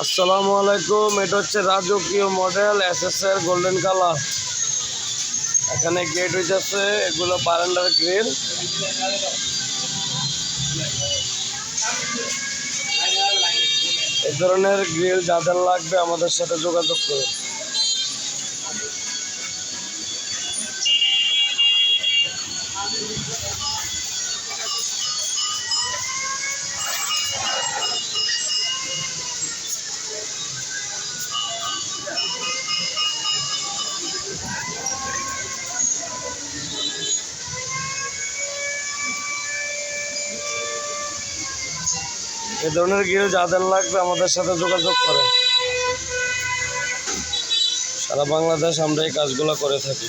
আসসালামু আলাইকুম, এটা হচ্ছে রাজকীয় মডেল এস এস এর গোল্ডেন কালার। এখানে গেট হইতেছে, এগুলো বারান্ডার গ্রিল এ ধরনের গ্রিল যাদের লাগবে আমাদের সাথে যোগাযোগ করুন। এই ধরনের গিয়ে যাদের লাগবে আমাদের সাথে যোগাযোগ করেন। সারা বাংলাদেশ আমরা এই কাজগুলো করে থাকি।